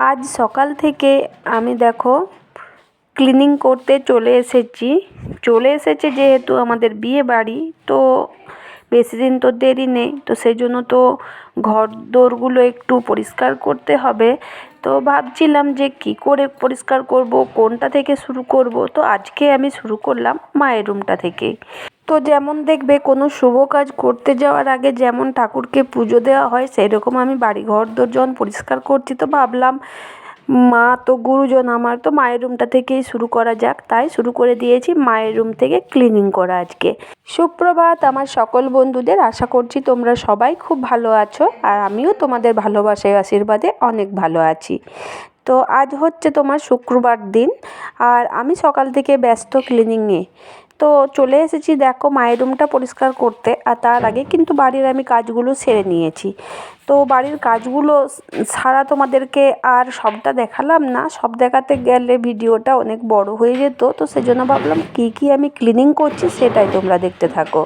আজ সকাল থেকে আমি দেখো ক্লিনিং করতে চলে এসেছি। চলে এসেছে যেহেতু আমাদের বিয়ে বাড়ি, তো বেশি দিন তো দেরি নেই, তো সেই জন্য তো ঘর দোরগুলো একটু পরিষ্কার করতে হবে। তো ভাবছিলাম যে কী করে পরিষ্কার করব, কোনটা থেকে শুরু করব? তো আজকে আমি শুরু করলাম মায়ের রুমটা থেকেই তো যেমন দেখবে, কোনো শুভ কাজ করতে যাওয়ার আগে যেমন ঠাকুরকে পুজো দেওয়া হয় সেই রকম আমি বাড়ি ঘর যখন পরিষ্কার করছি তো ভাবলাম, মা তো গুরুজন, আমার তো মায়ের রুমটা থেকেই শুরু করা যাক। তাই শুরু করে দিয়েছি মায়ের রুম থেকে ক্লিনিং করা আজকে। সুপ্রভাত আমার সকল বন্ধুদের, আশা করছি তোমরা সবাই খুব ভালো আছো আর আমিও তোমাদের ভালোবাসায় আশীর্বাদে অনেক ভালো আছি। তো আজ হচ্ছে তোমার শুক্রবার দিন, আর আমি সকাল থেকে ব্যস্ত ক্লিনিংয়ে তো চলে এসেছি, দেখো মায়ের রুমটা পরিষ্কার করতে, আর তার আগে কিন্তু বাড়ির আমি কাজগুলো সেরে নিয়েছি। তো বাড়ির কাজগুলো সারা তোমাদেরকে আর সবটা দেখালাম না, সব দেখাতে গেলে ভিডিওটা অনেক বড় হয়ে যেত, তো সেজন্য ভাবলাম কী কী আমি ক্লিনিং করছি সেটাই তোমরা দেখতে থাকো।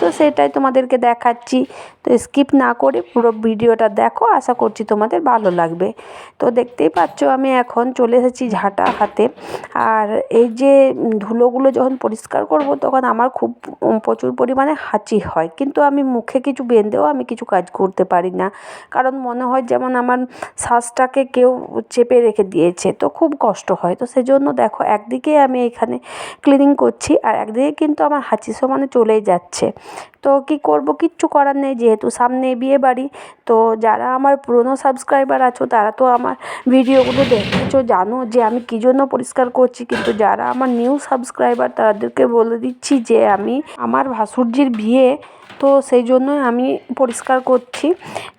তো সেটাই তোমাদেরকে দেখাচ্ছি, তো স্কিপ না করে পুরো ভিডিওটা দেখো, আশা করছি তোমাদের ভালো লাগবে। তো দেখতেই পাচ্ছ আমি এখন চলে এসেছি ঝাঁটা হাতে, আর এই যে ধুলোগুলো যখন পরিষ্কার করব তখন আমার খুব প্রচুর পরিমাণে হাঁচি হয়। কিন্তু আমি মুখে কিছু বেঁধেও আমি কিছু কাজ করতে পারি না। কারণ মনে হয় যেমন আমার শ্বাসটাকে কেউ চেপে রেখে দিয়েছে, তো খুব কষ্ট হয়। তো সেজন্য দেখো, একদিকে আমি এখানে ক্লিনিং করছি আর একদিকে কিন্তু আমার হাঁচি সমানে চলেই যাচ্ছে। তো কী করব? কিচ্ছু করার নেই, যেহেতু সামনে বিয়ে বাড়ি, তো যারা আমার পুরনো সাবস্ক্রাইবার আছো, তারা তো আমার ভিডিওগুলো দেখেছ, জানো যে আমি কী জন্য পরিষ্কার করছি। কিন্তু যারা আমার নিউ সাবস্ক্রাইবার তাদেরকে বলে দিচ্ছি যে আমি আমার ভাসুরজির বিয়ে তো সেই জন্যই আমি পরিষ্কার করছি।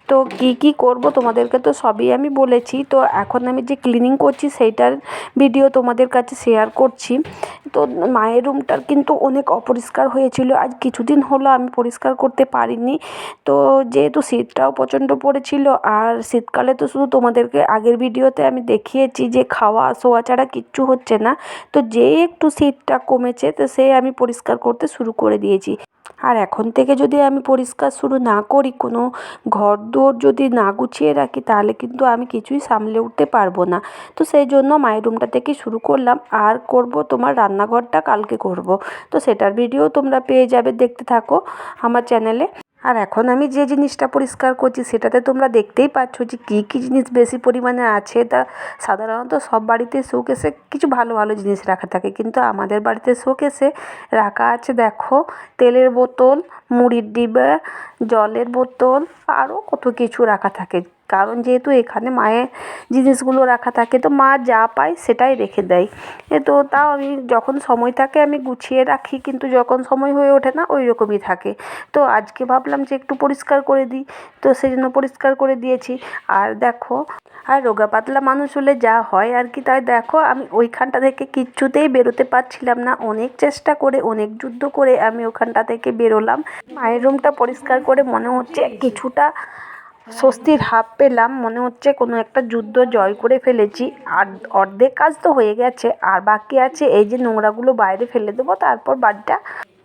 তো কী কী করব? তোমাদেরকে তো সবই আমি বলেছি। তো এখন আমি যে ক্লিনিং করছি, সেইটার ভিডিও তোমাদের কাছে শেয়ার করছি। তো মায়ের রুমটার কিন্তু অনেক অপরিষ্কার হয়েছিল। আজ কিছুদিন হলো আমি পরিষ্কার করতে পারিনি। তো যেহেতু শীতটাও প্রচণ্ড পড়েছিল, আর শীতকালে তো শুধু তোমাদেরকে আগের ভিডিওতে আমি দেখিয়েছি যে খাওয়া শোয়া ছাড়া কিচ্ছু হচ্ছে না। তো যে একটু শীতটা কমেছে, তো সে আমি পরিষ্কার করতে শুরু করে দিয়েছি। আর এখন থেকে যদি আমি পরিষ্কার শুরু না করি, কোনো ঘর দোর যদি না গুছিয়ে রাখি, তাহলে কিন্তু আমি কিছুই সামলে উঠতে পারব না। তো সেই জন্য মায়ের রুমটা থেকে শুরু করলাম। আর করব তোমার রান্নাঘরটা কালকে করব। তো সেটার ভিডিও তোমরা পেয়ে যাবে, দেখতে থাকো আমার চ্যানেলে আর এখন আমি যে জিনিসটা পরিষ্কার করছি সেটাতে তোমরা দেখতেই পাচ্ছ যে কী কী জিনিস বেশি পরিমাণে আছে। তা সাধারণত সব বাড়িতে শোকেসে কিছু ভালো ভালো জিনিস রাখা থাকে। কিন্তু আমাদের বাড়িতে শোকেসে রাখা আছে দেখো, তেলের বোতল, মুড়ির ডিবা, জলের বোতল আরও কত কিছু রাখা থাকে। কারণ যেহেতু এখানে মায়ের জিনিসগুলো রাখা থাকে, তো মা যা পায় সেটাই রেখে দেয়। এ তো তাও আমি যখন সময় থাকে আমি গুছিয়ে রাখি, কিন্তু যখন সময় হয়ে ওঠে না ওই রকমই থাকে। তো আজকে ভাবলাম যে একটু পরিষ্কার করে দিই, তো সেই জন্য পরিষ্কার করে দিয়েছি। আর দেখো, আর রোগা পাতলা মানুষ হলে যা হয় আর কি, তাই দেখো, আমি ওইখানটা থেকে কিচ্ছুতেই বেরোতে পারছিলাম না। অনেক চেষ্টা করে, অনেক যুদ্ধ করে আমি ওখানটা থেকে বেরোলাম। মায়ের রুমটা পরিষ্কার করে মনে হচ্ছে কিছুটা স্বস্তির হাফ পেলাম, মনে হচ্ছে কোনো একটা যুদ্ধ জয় করে ফেলেছি। আর অর্ধেক কাজ তো হয়ে গেছে, আর বাকি আছে এই যে নোংরাগুলো বাইরে ফেলে দেবো, তারপর বাড়িটা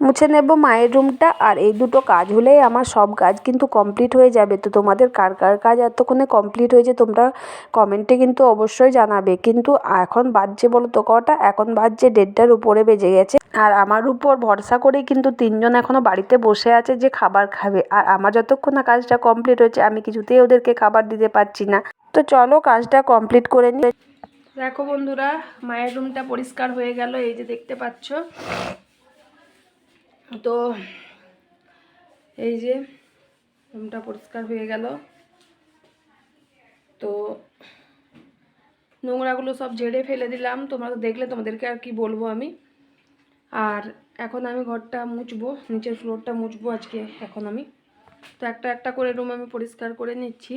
মুছে নেব মায়ের রুমটা। আর এই দুটো কাজ হলেই আমার সব কাজ কিন্তু কমপ্লিট হয়ে যাবে। তো তোমাদের কার কার কাজ এতক্ষণে কমপ্লিট হয়েছে তোমরা কমেন্টে কিন্তু অবশ্যই জানাবে। কিন্তু এখন বাজছে বলো তো কটা? এখন বাজছে দেড়টার উপরে বেজে গেছে। আর আমার উপর ভরসা করেই কিন্তু তিনজন এখনও বাড়িতে বসে আছে যে খাবার খাবে। আর আমার যতক্ষণ না কাজটা কমপ্লিট হয়েছে, আমি কিছুতেই ওদেরকে খাবার দিতে পারছি না। তো চলো কাজটা কমপ্লিট করে নিই দেখো বন্ধুরা, মায়ের রুমটা পরিষ্কার হয়ে গেল। এই যে দেখতে পাচ্ছ তো এই যে রুমটা পরিষ্কার হয়ে গেল। তো নোংরাগুলো সব ঝেড়ে ফেলে দিলাম। তোমরা তো দেখলে, তোমাদেরকে আর কি বলব আমি। আর এখন আমি ঘরটা মুছবো, নিচের ফ্লোরটা মুছবো আজকে এখন আমি। তো একটা একটা করে রুম আমি পরিষ্কার করে নিচ্ছি।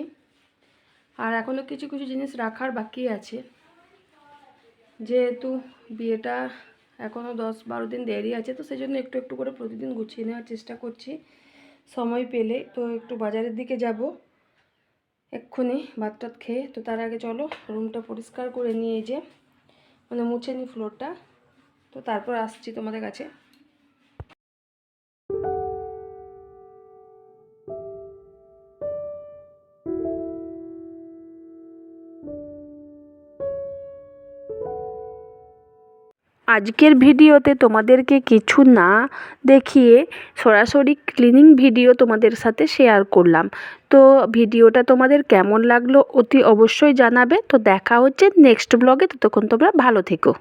আর এখনও কিছু কিছু জিনিস রাখার বাকি আছে। যেহেতু বিয়েটা এখনও দশ বারো দিন দেরি আছে, তো সেই জন্য একটু একটু করে প্রতিদিন গুছিয়ে নেওয়ার চেষ্টা করছি। সময় পেলে, তো একটু বাজারের দিকে যাব। এক্ষুনি ভাত টাত খেয়ে, তো তার আগে চলো রুমটা পরিষ্কার করে নিয়ে যে মানে মুছে নিই ফ্লোরটা তো তারপর আসছি তোমাদের কাছে। আজকের ভিডিওতে তোমাদেরকে কিছু না দেখিয়ে সরাসরি ক্লিনিং ভিডিও তোমাদের সাথে শেয়ার করলাম। তো ভিডিওটা তোমাদের কেমন লাগল অতি অবশ্যই জানাবে। তো দেখা হচ্ছে নেক্সট ব্লগে ততক্ষণ তোমরা ভালো থেকো।